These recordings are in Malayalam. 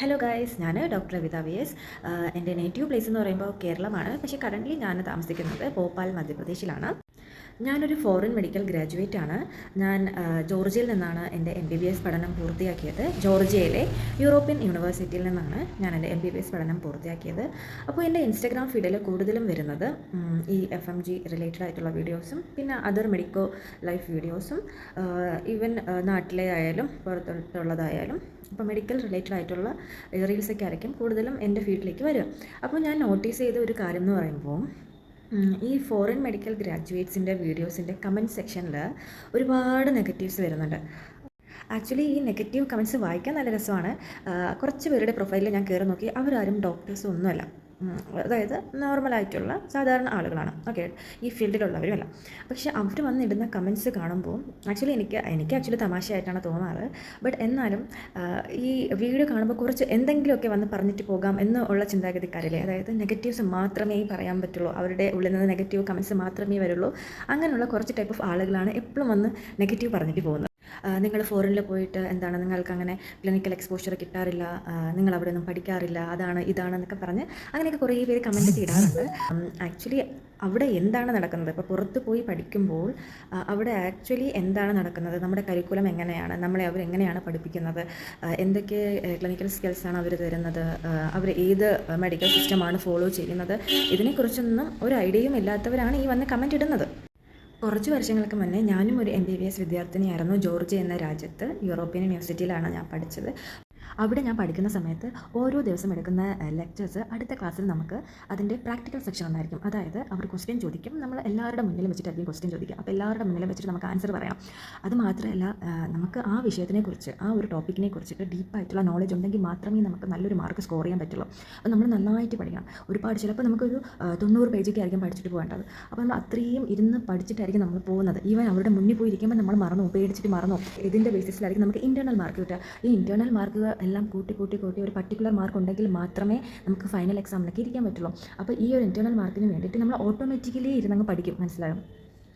ഹലോ ഗായ്സ് ഞാൻ ഡോക്ടർ രവിത വി എസ് എന്റെ നേറ്റീവ് പ്ലേസ് എന്ന് പറയുമ്പോൾ കേരളമാണ്. പക്ഷേ കറന്റ്ലി ഞാൻ താമസിക്കുന്നത് ഭോപ്പാൽ മധ്യപ്രദേശിലാണ്. ഞാനൊരു ഫോറിൻ മെഡിക്കൽ ഗ്രാജുവേറ്റ് ആണ്. ഞാൻ ജോർജിയയിൽ നിന്നാണ് എന്റെ എം ബി ബി എസ് പഠനം പൂർത്തിയാക്കിയത്. ജോർജിയയിലെ യൂറോപ്യൻ യൂണിവേഴ്സിറ്റിയിൽ നിന്നാണ് ഞാൻ എന്റെ എം ബി ബി എസ് പഠനം പൂർത്തിയാക്കിയത്. അപ്പോൾ എന്റെ ഇൻസ്റ്റഗ്രാം ഫീഡിൽ കൂടുതലും വരുന്നത് ഈ എഫ് എം ജി റിലേറ്റഡ് ആയിട്ടുള്ള വീഡിയോസും പിന്നെ അതർ മെഡിക്കോ ലൈഫ് വീഡിയോസും ഈവൻ നാട്ടിലെ ആയാലും പുറത്തുള്ളതായാലും. അപ്പോൾ മെഡിക്കൽ റിലേറ്റഡ് ആയിട്ടുള്ള റീൽസൊക്കെ ആയിരിക്കും കൂടുതലും എന്റെ ഫീഡിലേക്ക് വരിക. അപ്പോൾ ഞാൻ നോട്ടീസ് ചെയ്ത ഒരു കാര്യം എന്ന് പറയുമ്പോൾ ഈ ഫോറിൻ മെഡിക്കൽ ഗ്രാജുവേറ്റ്സിന്റെ വീഡിയോസിന്റെ കമന്റ് സെക്ഷനിൽ ഒരുപാട് നെഗറ്റീവ്സ് വരുന്നുണ്ട്. ആക്ച്വലി ഈ നെഗറ്റീവ് കമന്റ്സ് വായിക്കാൻ നല്ല രസമാണ്. കുറച്ച് പേരുടെ പ്രൊഫൈലിൽ ഞാൻ കയറി നോക്കി. അവരാരും ഡോക്ടേഴ്സ് ഒന്നുമല്ല. അതായത് നോർമലായിട്ടുള്ള സാധാരണ ആളുകളാണ്. ഓക്കെ ഈ ഫീൽഡിലുള്ളവരുമല്ല പക്ഷേ അവർ വന്നിടുന്ന കമൻസ് കാണുമ്പോൾ ആക്ച്വലി എനിക്ക് എനിക്ക് ആക്ച്വലി തമാശയായിട്ടാണ് തോന്നാറ്. ബട്ട് എന്നാലും ഈ വീഡിയോ കാണുമ്പോൾ കുറച്ച് എന്തെങ്കിലുമൊക്കെ വന്ന് പറഞ്ഞിട്ട് പോകാം എന്ന് ഉള്ള ചിന്താഗതിക്കാരില്ലേ? അതായത് നെഗറ്റീവ്സ് മാത്രമേ പറയാൻ പറ്റുള്ളൂ. അവരുടെ ഉള്ളിൽ നിന്ന് നെഗറ്റീവ് കമൻസ് മാത്രമേ വരുള്ളൂ. അങ്ങനെയുള്ള കുറച്ച് ടൈപ്പ് ഓഫ് ആളുകളാണ് എപ്പോഴും വന്ന് നെഗറ്റീവ് പറഞ്ഞിട്ട് പോകുന്നത്. നിങ്ങൾ ഫോറിനിൽ പോയിട്ട് എന്താണ് നിങ്ങൾക്ക് അങ്ങനെ ക്ലിനിക്കൽ എക്സ്പോഷർ കിട്ടാറില്ല നിങ്ങൾ അവിടെ ഒന്നും പഠിക്കാറില്ല അതാണ് ഇതാണ് എന്നൊക്കെ പറഞ്ഞ് അങ്ങനെയൊക്കെ കുറേ പേര് കമന്റ് ഇടാറുണ്ട്. ആക്ച്വലി അവിടെ എന്താണ് നടക്കുന്നത്? ഇപ്പോൾ പുറത്ത് പോയി പഠിക്കുമ്പോൾ അവിടെ ആക്ച്വലി എന്താണ് നടക്കുന്നത്? നമ്മുടെ കരിക്കുലം എങ്ങനെയാണ്? നമ്മളെ അവരെങ്ങനെയാണ് പഠിപ്പിക്കുന്നത്? എന്തൊക്കെ ക്ലിനിക്കൽ സ്കിൽസാണ് അവർ തരുന്നത്? അവർ ഏത് മെഡിക്കൽ സിസ്റ്റമാണ് ഫോളോ ചെയ്യുന്നത്? ഇതിനെക്കുറിച്ചൊന്നും ഒരു ഐഡിയയും ഇല്ലാത്തവരാണ് ഈ വന്ന് കമന്റ് ഇടുന്നത്. കുറച്ച് വർഷങ്ങൾക്ക് മുന്നേ ഞാനും ഒരു എം ബി ബി എസ് വിദ്യാർത്ഥിനിയായിരുന്നു ജോർജിയ എന്ന രാജ്യത്ത് യൂറോപ്യൻ യൂണിവേഴ്സിറ്റിയിലാണ് ഞാൻ പഠിച്ചത്. അവിടെ ഞാൻ പഠിക്കുന്ന സമയത്ത് ഓരോ ദിവസം എടുക്കുന്ന ലെക്ചേഴ്സ് അടുത്ത ക്ലാസ്സിൽ നമുക്ക് അതിന്റെ പ്രാക്ടിക്കൽ സെക്ഷൻ ഉണ്ടായിരിക്കും. അതായത് അവർ ക്വസ്റ്റ്യൻ ചോദിക്കും. നമ്മൾ എല്ലാവരുടെ മുന്നിലും വെച്ചിട്ടായിരിക്കും ക്വസ്റ്റ്യൻ ചോദിക്കുക. അപ്പോൾ എല്ലാവരുടെ മുന്നിൽ വെച്ചിട്ട് നമുക്ക് ആൻസർ പറയാം. അത് മാത്രമല്ല നമുക്ക് ആ വിഷയത്തിനെക്കുറിച്ച് ആ ഒരു ടോപ്പിക്കിനെ കുറിച്ചിട്ട് ഡീപ്പായിട്ടുള്ള നോളജ് ഉണ്ടെങ്കിൽ മാത്രമേ നമുക്ക് നല്ലൊരു മാർക്ക് സ്കോർ ചെയ്യാൻ പറ്റുള്ളൂ. അപ്പോൾ നമ്മൾ നന്നായിട്ട് പഠിക്കണം. ഒരുപാട് ചിലപ്പോൾ നമുക്കൊരു തൊണ്ണൂറ് പേജൊക്കെ ആയിരിക്കും പഠിച്ചിട്ട് പോകേണ്ടത്. അപ്പോൾ നമ്മൾ അത്രയും ഇരുന്ന് പഠിച്ചിട്ടായിരിക്കും നമ്മൾ പോകുന്നത്. ഈവൻ അവരുടെ മുന്നിൽ പോയിരിക്കുമ്പോൾ നമ്മൾ മറന്നു പേടിച്ചിട്ട് മറന്നു. ഇതിന്റെ ബേസിസിലായിരിക്കും നമുക്ക് ഇന്റേർണൽ മാർക്ക് കിട്ടുക. ഈ ഇന്റേർണൽ മാർക്കുകൾ എല്ലാം കൂട്ടി കൂട്ടി കൂട്ടി ഒരു പർട്ടിക്കുലർ മാർക്ക് ഉണ്ടെങ്കിൽ മാത്രമേ നമുക്ക് ഫൈനൽ എക്സാമിനൊക്കെ ഇരിക്കാൻ പറ്റുള്ളൂ. അപ്പോൾ ഈ ഒരു ഇന്റേർണൽ മാർക്കിന് വേണ്ടിയിട്ട് നമ്മൾ ഓട്ടോമാറ്റിക്കലി ഇരുന്നങ്ങ് പഠിക്കും. മനസ്സിലായോ?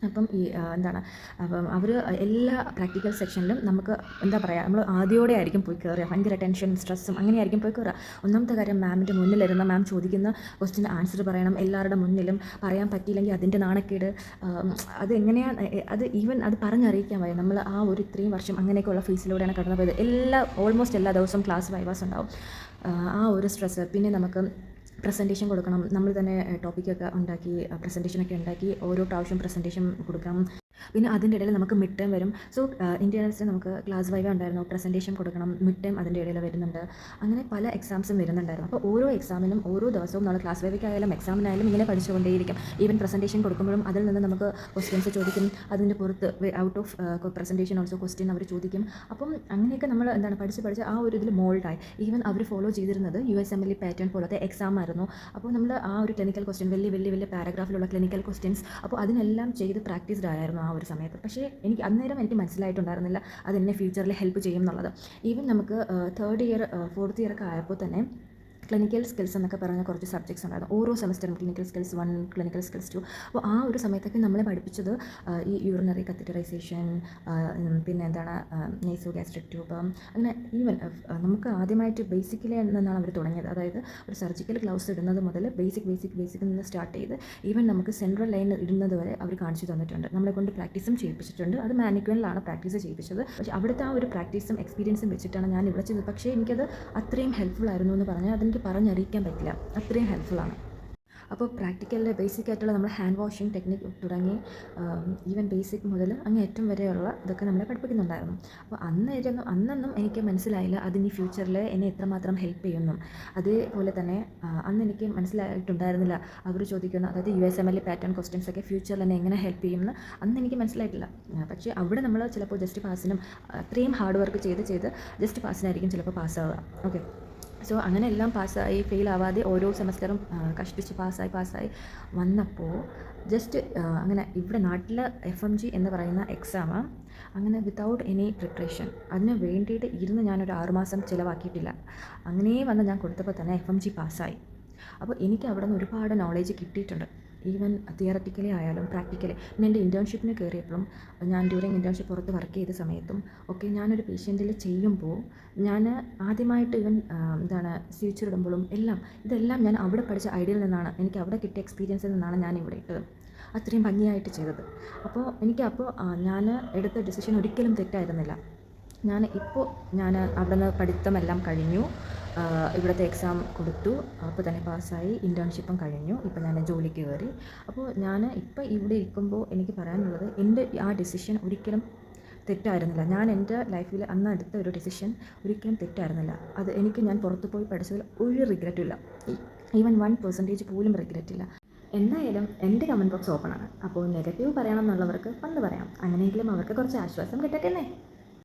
അപ്പം ഈ എന്താണ് അപ്പം അവർ എല്ലാ പ്രാക്ടിക്കൽ സെക്ഷനിലും നമുക്ക് എന്താ പറയുക നമ്മൾ ആദ്യോടെ ആയിരിക്കും പോയി കയറുക ഭയങ്കര ടെൻഷൻ സ്ട്രെസ്സും അങ്ങനെയായിരിക്കും പോയി കയറുക ഒന്നാമത്തെ കാര്യം മാമിന്റെ മുന്നിലിരുന്ന മാം ചോദിക്കുന്ന ക്വസ്റ്റിന് ആൻസർ പറയണം. എല്ലാവരുടെ മുന്നിലും പറയാൻ പറ്റിയില്ലെങ്കിൽ അതിന്റെ നാണക്കേട്. അത് എങ്ങനെയാണ് അത് ഈവൻ അത് പറഞ്ഞറിയിക്കാൻ വയ്യ. നമ്മൾ ആ ഒരു ഇത്രയും വർഷം അങ്ങനെയൊക്കെയുള്ള ഫീസിലൂടെയാണ് കടന്നു പോയത് എല്ലാ ഓൾമോസ്റ്റ് എല്ലാ ദിവസവും ക്ലാസ് വൈവാസ് ഉണ്ടാവും. ആ, ആ ഒരു സ്ട്രെസ്സ് പിന്നെ നമുക്ക് പ്രസന്റേഷൻ കൊടുക്കണം. നമ്മൾ തന്നെ ടോപ്പിക്കൊക്കെ ഉണ്ടാക്കി പ്രസന്റേഷനൊക്കെ ഉണ്ടാക്കി ഓരോ പ്രാവശ്യം പ്രസന്റേഷൻ കൊടുക്കണം. പിന്നെ അതിന്റെ ഇടയിൽ നമുക്ക് മിഡ് ടേം വരും സോ ഇന്ത്യൻസിന് നമുക്ക് ക്ലാസ് വൈവ ഉണ്ടായിരുന്നു. പ്രസന്റേഷൻ കൊടുക്കണം മിഡ് ടേം അതിന്റെ ഇടയിൽ വരുന്നുണ്ട്. അങ്ങനെ പല എക്സാംസും വരുന്നുണ്ടായിരുന്നു. അപ്പോൾ ഓരോ എക്സാമിനും ഓരോ ദിവസവും നമ്മൾ ക്ലാസ് വൈവയ്ക്കായാലും എക്സാമിനായാലും ഇങ്ങനെ പഠിച്ചുകൊണ്ടേയിരിക്കും. ഈവൻ പ്രസന്റേഷൻ കൊടുക്കുമ്പോഴും അതിൽ നിന്ന് നമുക്ക് ക്വസ്റ്റ്യൻസ് ചോദിക്കും. അതിന്റെ പുറത്ത് out of presentation also question അവർ ചോദിക്കും. അപ്പം അങ്ങനെയൊക്കെ നമ്മൾ എന്താണ് പഠിച്ച് പഠിച്ച് ആ ഒരു ഇതിൽ മോൾഡായി ഈവൻ അവർ ഫോളോ ചെയ്തിരുന്നത് U S M L pattern പോലത്തെ എക്സാം ആയിരുന്നു. അപ്പോൾ നമ്മൾ ആ ഒരു ക്ലിനിക്കൽ ക്വസ്റ്റ്യൻ വലിയ വലിയ വലിയ പാരഗ്രാഫിലുള്ള ക്ലിനിക്കൽ ക്വസ്റ്റ്യൻസ് അപ്പോൾ അതിനെല്ലാം ചെയ്ത് പ്രാക്ടീസ്ഡ് ആയിരുന്നു ആ ഒരു സമയത്ത്. പക്ഷേ എനിക്ക് അന്നേരം എനിക്ക് മനസ്സിലായിട്ടുണ്ടായിരുന്നില്ല അതെന്നെ ഫ്യൂച്ചറിൽ ഹെൽപ്പ് ചെയ്യും എന്നുള്ളത്. ഈവൻ നമുക്ക് തേർഡ് ഇയർ ഫോർത്ത് ഇയർ ഒക്കെ ആയപ്പോൾ തന്നെ ക്ലിനിക്കൽ സ്കിൽസ് എന്നൊക്കെ പറഞ്ഞ കുറച്ച് സബ്ജക്ട്സ് ഉണ്ടായിരുന്നു. ഓരോ സെമസ്റ്ററും clinical skills one clinical skills two അപ്പോൾ ആ ഒരു സമയത്തൊക്കെ നമ്മളെ പഠിപ്പിച്ചത് ഈ യൂറിനറി കത്തറ്ററൈസേഷൻ പിന്നെ എന്താണ് നെയ്സോ ഗ്യാസ്ട്രിക് ട്യൂബ് അങ്ങനെ ഈവൻ നമുക്ക് ആദ്യമായിട്ട് ബേസിക്കലി നിന്നാണ് അവർ തുടങ്ങിയത്. അതായത് ഒരു സർജിക്കൽ ഗ്ലൗസ് ഇടുന്നത് മുതൽ ബേസിക് ബേസിക് ബേസിക് നിന്ന് സ്റ്റാർട്ട് ചെയ്ത് ഈവൻ നമുക്ക് സെൻട്രൽ ലൈൻ ഇടുന്നത് വരെ അവർ കാണിച്ചു തന്നിട്ടുണ്ട്. നമ്മളെ കൊണ്ട് പ്രാക്ടീസും ചെയ്യിപ്പിച്ചിട്ടുണ്ട്. അത് മാനിക്വലിലാണ് പ്രാക്ടീസ് ചെയ്യിപ്പിച്ചത്. പക്ഷേ അവിടുത്തെ ആ ഒരു പ്രാക്ടീസും എക്സ്പീരിയൻസും വെച്ചിട്ടാണ് ഞാൻ ഇവിടെ ചെയ്തത്. പക്ഷേ എനിക്കത് അത്രയും ഹെൽപ്ഫുൾ ആയിരുന്നു എന്ന് പറഞ്ഞാൽ അതെനിക്ക് പറഞ്ഞറിയിക്കാൻ പറ്റില്ല. അത്രയും ഹെൽപ്ഫുള്ളാണ് അപ്പോൾ പ്രാക്ടിക്കലിലെ ബേസിക് ആയിട്ടുള്ള നമ്മൾ ഹാൻഡ് വാഷിംഗ് ടെക്നിക്ക് തുടങ്ങി ഈവൻ ബേസിക് മുതൽ അങ്ങ് ഏറ്റവും വരെയുള്ള ഇതൊക്കെ നമ്മളെ പഠിപ്പിക്കുന്നുണ്ടായിരുന്നു. അപ്പോൾ അന്നായിരുന്നു അന്നൊന്നും എനിക്ക് മനസ്സിലായില്ല അതിനി ഫ്യൂച്ചറിൽ എന്നെ എത്രമാത്രം ഹെൽപ്പ് ചെയ്യുന്നു. അതേപോലെ തന്നെ അന്ന് എനിക്ക് മനസ്സിലായിട്ടുണ്ടായിരുന്നില്ല. അവർ ചോദിക്കുന്ന അതായത് U S M L pattern questions ഒക്കെ ഫ്യൂച്ചറിൽ എന്നെ എങ്ങനെ ഹെൽപ്പ് ചെയ്യുമെന്ന് അന്ന് എനിക്ക് മനസ്സിലായിട്ടില്ല. പക്ഷേ അവിടെ നമ്മൾ ചിലപ്പോൾ ജസ്റ്റ് പാസിനും അത്രയും ഹാർഡ് വർക്ക് ചെയ്ത് ചെയ്ത് ജസ്റ്റ് പാസിനായിരിക്കും ചിലപ്പോൾ പാസ്സാവുക ഓക്കെ സോ അങ്ങനെ എല്ലാം പാസ്സായി ഫെയിൽ ആവാതെ ഓരോ സെമസ്റ്ററും കഷ്ടിച്ച് പാസ്സായി പാസ്സായി വന്നപ്പോൾ ജസ്റ്റ് അങ്ങനെ ഇവിടെ നാട്ടിൽ എഫ് എം ജി എന്ന് പറയുന്ന എക്സാം അങ്ങനെ വിത്തൗട്ട് എനി പ്രിപ്പറേഷൻ അതിന് വേണ്ടിയിട്ട് ഇരുന്ന് ഞാനൊരു ആറുമാസം ചിലവാക്കിയിട്ടില്ല. അങ്ങനെ വന്ന് ഞാൻ കൊടുത്തപ്പോൾ തന്നെ എഫ് എം ജി പാസ്സായി. അപ്പോൾ എനിക്ക് അവിടെ നിന്ന് ഒരുപാട് നോളേജ് കിട്ടിയിട്ടുണ്ട്. ഈവൻ തിയററ്റിക്കലി ആയാലും പ്രാക്ടിക്കലി പിന്നെ എന്റെ ഇന്റേൺഷിപ്പിന് കയറിയപ്പോഴും ഞാൻ ഡ്യൂറിങ് ഇന്റേൺഷിപ്പ് പുറത്ത് വർക്ക് ചെയ്ത സമയത്തും ഒക്കെ ഞാനൊരു പേഷ്യന്റിൽ ചെയ്യുമ്പോൾ ഞാൻ ആദ്യമായിട്ട് ഈവൻ എന്താണ് സ്വിച്ച് ഇടുമ്പോഴും എല്ലാം ഇതെല്ലാം ഞാൻ അവിടെ പഠിച്ച ഐഡിയയിൽ നിന്നാണ് എനിക്ക് അവിടെ കിട്ടിയ എക്സ്പീരിയൻസിൽ നിന്നാണ് ഞാൻ ഇവിടെ ഇട്ടത്. അത്രയും ഭംഗിയായിട്ട് ചെയ്തത്. അപ്പോൾ എനിക്കപ്പോൾ ഞാൻ എടുത്ത ഡിസിഷൻ ഒരിക്കലും തെറ്റായിരുന്നില്ല. ഞാൻ ഇപ്പോൾ ഞാൻ അവിടെ നിന്ന് പഠിത്തമെല്ലാം കഴിഞ്ഞു. ഇവിടുത്തെ എക്സാം കൊടുത്തു. അപ്പോൾ തന്നെ പാസ്സായി. ഇന്റേൺഷിപ്പും കഴിഞ്ഞു. ഇപ്പോൾ ഞാൻ ജോലിക്ക് കയറി അപ്പോൾ ഞാൻ ഇപ്പോൾ ഇവിടെ ഇരിക്കുമ്പോൾ എനിക്ക് പറയാനുള്ളത് എന്റെ ആ ഡിസിഷൻ ഒരിക്കലും തെറ്റായിരുന്നില്ല. ഞാൻ എന്റെ ലൈഫിൽ അന്ന് എടുത്ത ഒരു ഡിസിഷൻ ഒരിക്കലും തെറ്റായിരുന്നില്ല. അത് എനിക്ക് ഞാൻ പുറത്ത് പോയി പഠിച്ചതിൽ ഒരു റിഗ്രറ്റും ഇല്ല. ഈവൻ വൺ പെർസെന്റേജ് പോലും റിഗ്രറ്റ് ഇല്ല. എന്തായാലും എന്റെ കമന്റ് ബോക്സ് ഓപ്പണാണ് അപ്പോൾ നെഗറ്റീവ് പറയണം എന്നുള്ളവർക്ക് വന്ന് പറയാം. അങ്ങനെയെങ്കിലും അവർക്ക് കുറച്ച് ആശ്വാസം കിട്ടട്ടെ